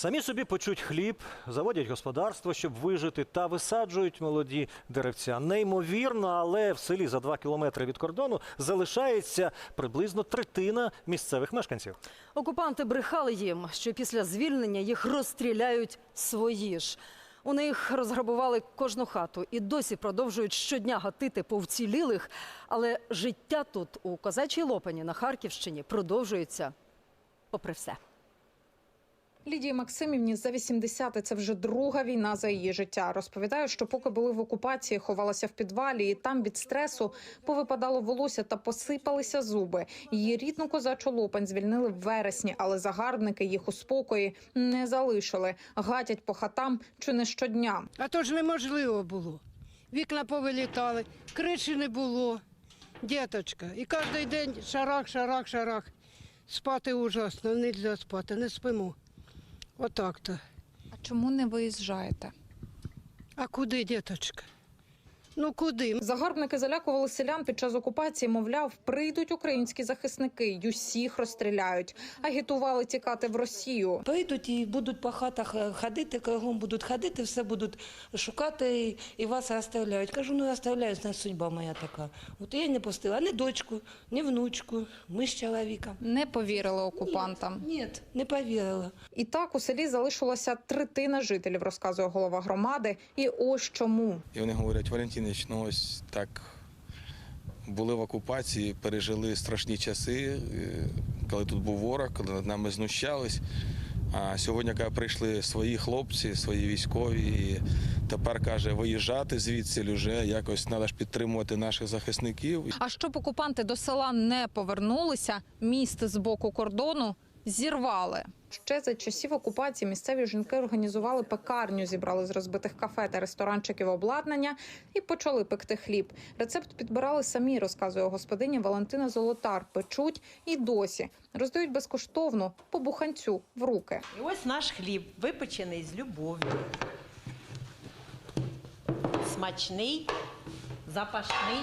Самі собі почуть хліб, заводять господарство, щоб вижити, та висаджують молоді деревця. Неймовірно, але в селі за два кілометри від кордону залишається приблизно третина місцевих мешканців. Окупанти брехали їм, що після звільнення їх розстріляють свої ж. У них розграбували кожну хату і досі продовжують щодня гатити по вцілілих. Але життя тут, у козачій лопані на Харківщині, продовжується попри все. Лідії Максимівні за 80 – це вже друга війна за її життя. Розповідає, що поки були в окупації, ховалася в підвалі, і там від стресу повипадало волосся та посипалися зуби. Її рідну козачу Лопань звільнили в вересні, але загарбники їх у спокої не залишили. Гатять по хатам чи не щодня. А то ж неможливо було. Вікна повилітали, криші не було. Діточка. І кожен день шарах, шарах, шарах. Спати ужасно, не можна спати, не спимо. Отак-то. А чому не виїжджаєте? А куди, діточка? Ну куди? Загарбники залякували селян під час окупації. Мовляв, прийдуть українські захисники, й усіх розстріляють. Агітували тікати в Росію. Прийдуть і будуть по хатах е, ходити, кругом будуть ходити, все будуть шукати і- і вас розстріляють. Кажу, ну розстріляють, нас судьба моя така. От я й не пустила ні дочку, ні внучку, ми з чоловіком. Не повірили окупантам. Ні, не повірила. І так у селі залишилася третина жителів, розказує голова громади. І ось чому. І вони говорять, Валентинович, ну ось так були в окупації, пережили страшні часи, е, коли тут був ворог, коли над нами знущались. А сьогодні, коли прийшли свої хлопці, свої військові, і тепер каже, виїжджати звідси вже якось треба ж підтримувати наших захисників. А щоб окупанти до села не повернулися, міст з боку кордону зірвали. Ще за часів окупації місцеві жінки організували пекарню, зібрали з розбитих кафе та ресторанчиків обладнання і почали пекти хліб. Рецепт підбирали самі, розказує господиня Валентина Золотар. Печуть і досі роздають безкоштовно по буханцю в руки. І ось наш хліб, випечений з любов'ю. Смачний, запашний.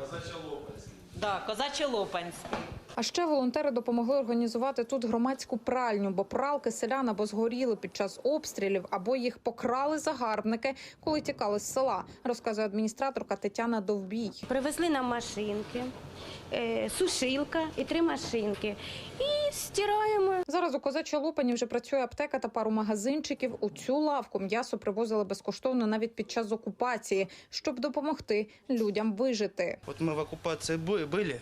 Козачо-лопанський. Да, козачо-лопанський. А ще волонтери допомогли організувати тут громадську пральню, бо пралки селян або згоріли під час обстрілів, або їх покрали загарбники, коли тікали з села, розказує адміністраторка Тетяна Довбій. Привезли нам машинки, е, сушилка і три машинки. І стираємо. Зараз у козачій Лупані вже працює аптека та пару магазинчиків. У цю лавку м'ясо привозили безкоштовно навіть під час окупації, щоб допомогти людям вижити. Вот мы в оккупации бы- были,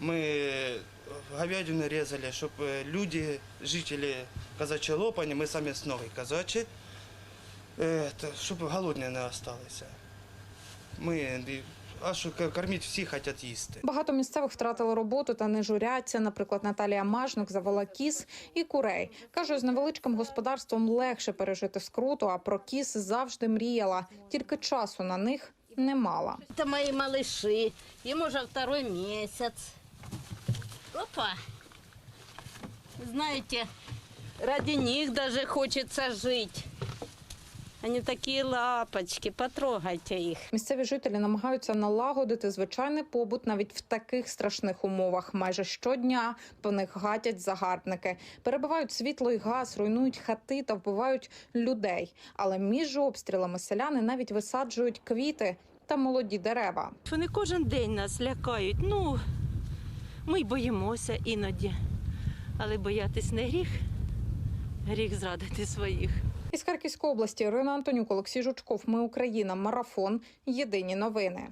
мы говядину резали, чтобы люди, жители казачьей Лопани, мы сами с новой казачи, чтобы голодні не осталися. Ми, а що к- кормити всі хочуть їсти. Багато місцевих втратили роботу та не журяться. Наприклад, Наталія Мажник завела кіз і курей. каже, з невеличким господарством легше пережити скруту, а про кіз завжди мріяла. Тільки часу на них не мала. Це мої малыші. Їм уже второй місяць. Опа. Знаєте, ради них даже хочеться жити. Вони такі лапочки, потрогайте їх. Місцеві жителі намагаються налагодити звичайний побут навіть в таких страшних умовах. Майже щодня по них гатять загарбники, перебивають світло і газ, руйнують хати та вбивають людей. Але між обстрілами селяни навіть висаджують квіти та молоді дерева. Вони кожен день нас лякають. Ну, ми й боїмося іноді. Але боятись не гріх, гріх зрадити своїх. Із Харківської області Ірина Антонюк, Олексій Жучков. Ми Україна. Марафон. Єдині новини.